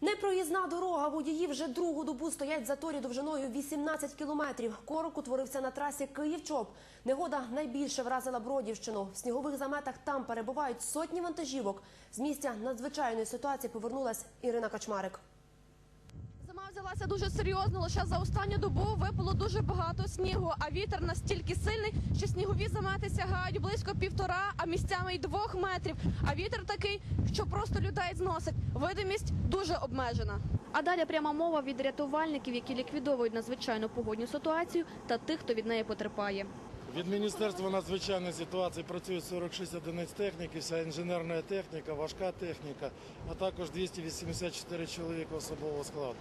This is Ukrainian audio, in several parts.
Непроїзна дорога. Водії вже другу добу стоять в заторі довжиною 18 кілометрів. Корок утворився на трасі Київ-Чоп. Негода найбільше вразила Бродівщину. В снігових заметах там перебувають сотні вантажівок. З місця надзвичайної ситуації повернулась Ірина Качмарик. Взялася дуже серйозно. Лише за останню добу випало дуже багато снігу, а вітер настільки сильний, що снігові замети сягають близько півтора, а місцями й двох метрів. А вітер такий, що просто людей зносить. Видимість дуже обмежена. А далі пряма мова від рятувальників, які ліквідовують надзвичайну погодню ситуацію, та тих, хто від неї потерпає. Від Міністерства надзвичайної ситуації працює 46 одиниць техніки, вся інженерна техніка, важка техніка, а також 284 чоловіка особового складу.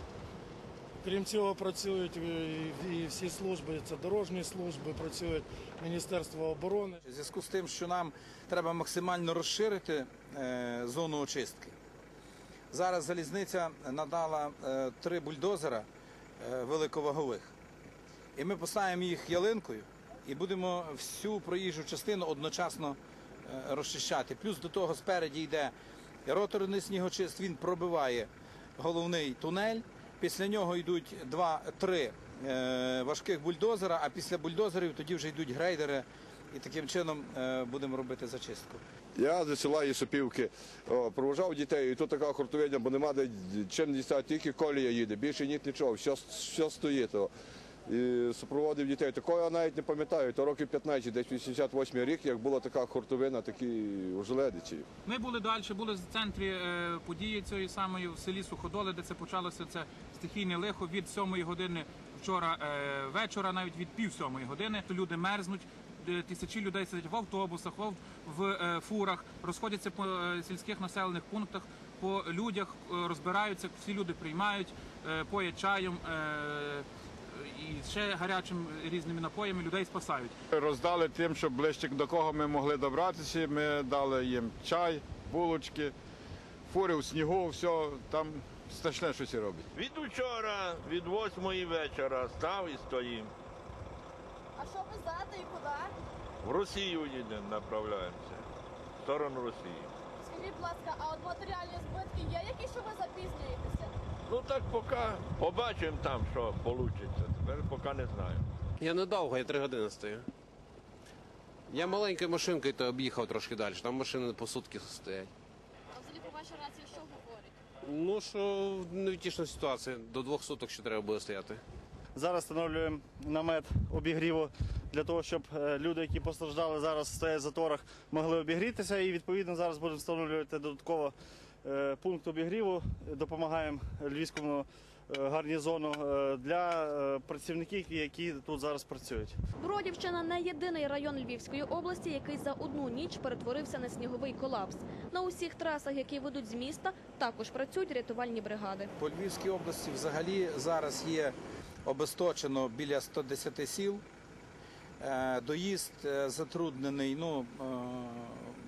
Крім цього, працюють і- всі служби, це дорожні служби, працюють Міністерство оборони. У зв'язку з тим, що нам треба максимально розширити е, зону очистки. Зараз залізниця надала е, три бульдозера е, великовагових. І ми поставимо їх ялинкою і будемо всю проїжджу частину одночасно розчищати. Плюс до того спереді йде роторний снігочист, він пробиває головний тунель. Після нього йдуть два-три е, важких бульдозера, а після бульдозерів тоді вже йдуть грейдери. І таким чином е, будемо робити зачистку. Я зі села Єсипівки провожав дітей, і тут така хуртовидня, бо нема де чим дістати, тільки колія їде, більше ніч нічого, все, все стоїть. І супроводив дітей. Такого я навіть не пам'ятаю, то років 15, десь 88 рік, як була така хуртовина, такі у. Ми були далі, були в центрі е, події цієї самої в селі Суходоли, де це почалося це стихійне лихо від 7 години вчора е, вечора, навіть від пів сьомої години. Люди мерзнуть. Тисячі людей сидять в автобусах, в, е, фурах, розходяться по сільських населених пунктах, по людях розбираються, всі люди приймають, поять чаєм і ще гарячим різними напоями людей спасають. Роздали тим, щоб ближче до кого ми могли добратися. Ми дали їм чай, булочки, фури у снігу, все там страшне щось робить. Від учора, від восьмої вечора став і стоїм. А що ви знаєте і куди? В Росію їдемо, направляємося. В сторону Росії. Скажіть, будь ласка, а от матеріальні збитки є які, що ви запізнюєтеся? Ну так поки побачимо там, що вийде. Тепер поки не знаю. Я недовго, я три години стою. Я маленькою машинкою то об'їхав трошки далі, там машини по сутки стоять. А взагалі по вашій рації що говорять? Ну що невтішна ситуація, до двох суток ще треба буде стояти. Зараз встановлюємо намет обігріву для того, щоб е, люди, які постраждали зараз стоять в заторах, могли обігрітися. І відповідно зараз будемо встановлювати додатково пункт обігріву. Допомагаємо львівському е, гарнізону е, для е, працівників, які тут зараз працюють. Бродівщина не єдиний район Львівської області, який за одну ніч перетворився на сніговий колапс. На усіх трасах, які ведуть з міста, також працюють рятувальні бригади. По Львівській області взагалі зараз є обесточено біля 110 сіл. Е, Доїзд е, затруднений, ну, е,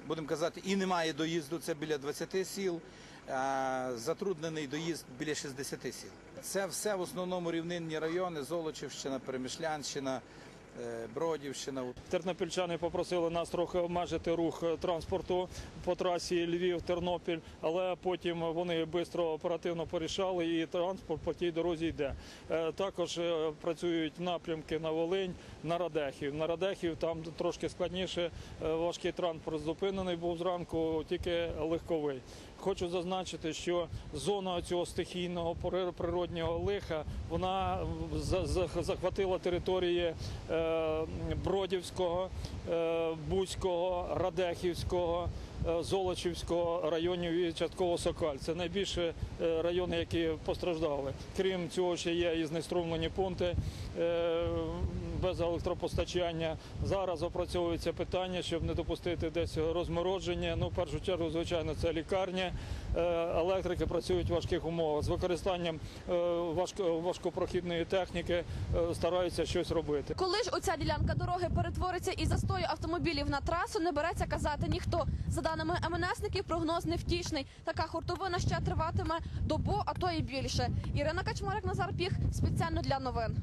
будемо казати, і немає доїзду, це біля 20 сіл. а Затруднений доїзд біля 60 сіл. Це все в основному рівнинні райони: Золочівщина, Перемишлянщина, е, Бродівщина. Тернопільчани попросили нас трохи обмежити рух е, транспорту по трасі Львів-Тернопіль, але потім вони швидко оперативно порішали і транспорт по тій дорозі йде. Е, Також е, працюють напрямки на Волинь, на Радехів. На Радехів там трошки складніше, е, важкий транспорт зупинений був зранку, тільки легковий. Хочу зазначити, що зона цього стихійного при- природнього лиха вона за- за- захватила території е, Бродівського, е, Бузького, Радехівського, е, Золочівського районів і частково Сокаль. Це найбільші е, райони, які постраждали. Крім цього, ще є і знеструмлені пункти е, без електропостачання. Зараз опрацьовується питання, щоб не допустити десь розмородження. Ну, в першу чергу, звичайно, це лікарня. Е, Електрики працюють в важких умовах з використанням е, важко- важкопрохідної техніки, е, стараються щось робити. Коли ж оця ділянка дороги перетвориться із застою автомобілів на трасу, не береться казати ніхто. За даними МНСників, прогноз невтішний. Така хуртовина ще триватиме добу, а то і більше. Ірина Качмарик, Назар Піх спеціально для новин.